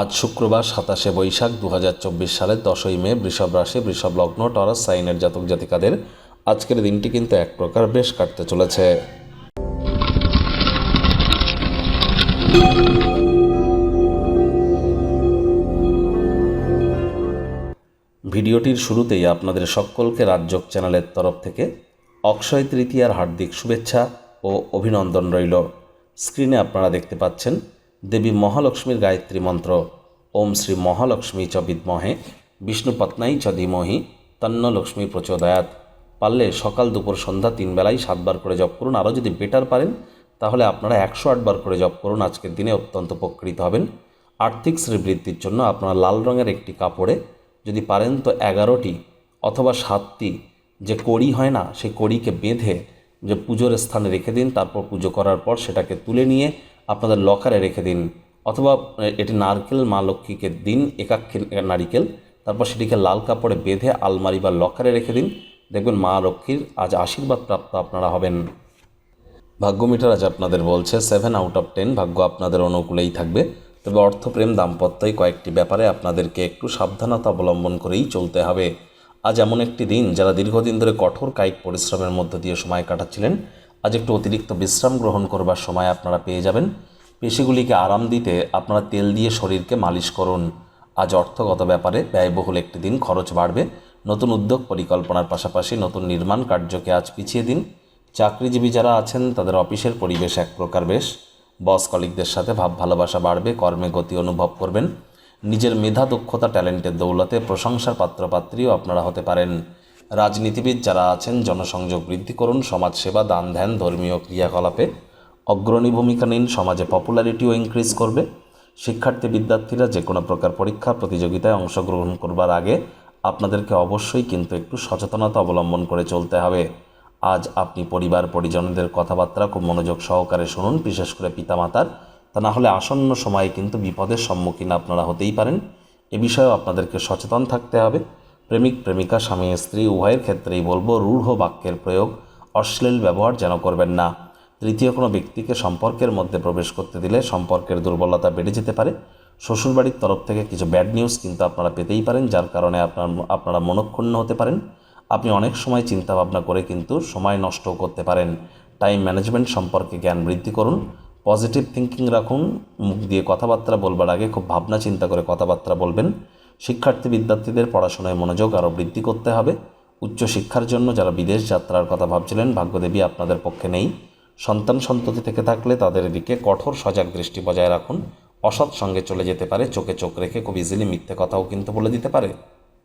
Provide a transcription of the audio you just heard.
আজ শুক্রবার সাতাশে বৈশাখ দু হাজার চব্বিশ সালের দশই মে, বৃষভ রাশি, বৃষভ লগ্ন, টরাস, সাইনের জাতক জাতিকাদের আজকের দিনটি কিন্তু এক প্রকার বেশ কাটতে চলেছে। ভিডিওটির শুরুতেই আপনাদের সকলকে রাজ্যক চ্যানেলের তরফ থেকে অক্ষয় তৃতীয়ার হার্দিক শুভেচ্ছা ও অভিনন্দন রইল। স্ক্রিনে আপনারা দেখতে পাচ্ছেন দেবী মহালক্ষ্মীর গায়ত্রী মন্ত্র। ওম শ্রী মহালক্ষ্মী চ বিদ্মহে বিষ্ণুপত্নাই চ ধীমহি, তন্ন লক্ষ্মী প্রচোদয়াত। পারলে সকাল দুপুর সন্ধ্যা তিন বেলায় সাতবার করে জপ করুন। আরও যদি বেটার পারেন, তাহলে আপনারা একশো আটবার করে জপ করুন। আজকের দিনে অত্যন্ত উপকৃত হবেন। আর্থিক শ্রীবৃদ্ধির জন্য আপনারা লাল রঙের একটি কাপড়ে যদি পারেন তো এগারোটি অথবা সাতটি যে কড়ি হয় না, সেই কড়িকে বেঁধে যে পুজোর স্থানে রেখে দিন, তারপর পুজো করার পর সেটাকে তুলে নিয়ে আপনাদের লকারে রেখে দিন, অথবা এটি নারকেল মা লক্ষ্মীকে দিন, একাক্ষী নারিকেল। তারপর সেটিকে লাল কাপড়ে বেঁধে আলমারি বা লকারে রেখে দিন। দেখবেন মা লক্ষ্মীর আজ আশীর্বাদ প্রাপ্ত আপনারা হবেন। ভাগ্য মিটার আজ আপনাদের বলছে সেভেন আউট অফ টেন ভাগ্য আপনাদের অনুকূলেই থাকবে। তবে অর্থপ্রেম দাম্পত্যই কয়েকটি ব্যাপারে আপনাদেরকে একটু সাবধানতা অবলম্বন করেই চলতে হবে। আজ এমন একটি দিন যারা দীর্ঘদিন ধরে কঠোর কায়িক পরিশ্রমের মধ্য দিয়ে সময় কাটাচ্ছিলেন আজ একটু অতিরিক্ত বিশ্রাম গ্রহণ করবার সময় আপনারা পেয়ে যাবেন। পেশিগুলিকে আরাম দিতে আপনারা তেল দিয়ে শরীরকে মালিশ করুন। আজ অর্থগত ব্যাপারে ব্যয়বহুল একটি দিন খরচ বাড়বে। নতুন উদ্যোগ পরিকল্পনার পাশাপাশি নতুন নির্মাণ কার্যকে আজ পিছিয়ে দিন। চাকরিজীবী যারা আছেন, তাদের অফিসের পরিবেশ এক প্রকার বেশ। বস কলিকদের সাথে ভাব ভালোবাসা বাড়বে, কর্মে গতি অনুভব করবেন। নিজের মেধা, দক্ষতা, ট্যালেন্টের দৌলতে প্রশংসার পাত্রপাত্রীও আপনারা হতে পারেন। রাজনীতিবিদ যারা আছেন, জনসংযোগ বৃদ্ধি করুন, সমাজসেবা, দান ধ্যান, ধর্মীয় ক্রিয়াকলাপে অগ্রণী ভূমিকা নিন, সমাজে পপুলারিটিও ইনক্রিজ করবে। শিক্ষার্থী, বিদ্যার্থীরা যে কোনো প্রকার পরীক্ষা, প্রতিযোগিতায় অংশগ্রহণ করবার আগে আপনাদেরকে অবশ্যই কিন্তু একটু সচেতনতা অবলম্বন করে চলতে হবে। আজ আপনি পরিবার, পরিজনদের কথাবার্তা খুব মনোযোগ সহকারে শুনুন, বিশেষ করে পিতামাতার। তা না হলে আসন্ন সময়ে কিন্তু বিপদের সম্মুখীন আপনারা হতেই পারেন। এ বিষয়েও আপনাদেরকে সচেতন থাকতে হবে। প্রেমিক, প্রেমিকা, স্বামী, স্ত্রী, উভয়ের ক্ষেত্রেই বলব রূঢ় বাক্যের প্রয়োগ অশ্লীল ব্যবহার যেন করবেন না। তৃতীয় কোনো ব্যক্তিকে সম্পর্কের মধ্যে প্রবেশ করতে দিলে সম্পর্কের দুর্বলতা বেড়ে যেতে পারে। শ্বশুরবাড়ির তরফ থেকে কিছু ব্যাড নিউজ কিন্তু আপনারা পেতেই পারেন, যার কারণে আপনার, আপনারা মনক্ষুণ্ণ হতে পারেন। আপনি অনেক সময় চিন্তা ভাবনা করে কিন্তু সময় নষ্ট করতে পারেন। টাইম ম্যানেজমেন্ট সম্পর্কে জ্ঞান বৃদ্ধি করুন। পজিটিভ থিঙ্কিং রাখুন। মুখ দিয়ে কথাবার্তা বলবার আগে খুব ভাবনা চিন্তা করে কথাবার্তা বলবেন। শিক্ষার্থী বিদ্যার্থীদের পড়াশোনায় মনোযোগ আরও বৃদ্ধি করতে হবে। উচ্চশিক্ষার জন্য যারা বিদেশ যাত্রার কথা ভাবছিলেন, ভাগ্যদেবী আপনাদের পক্ষে নেই। সন্তান সন্ততি থেকে থাকলে তাদের দিকে কঠোর সজাগ দৃষ্টি বজায় রাখুন। অসৎ সঙ্গে চলে যেতে পারে, চোখে চোখ রেখে খুব ইজিলি মিথ্যে কথাও কিন্তু বলে দিতে পারে।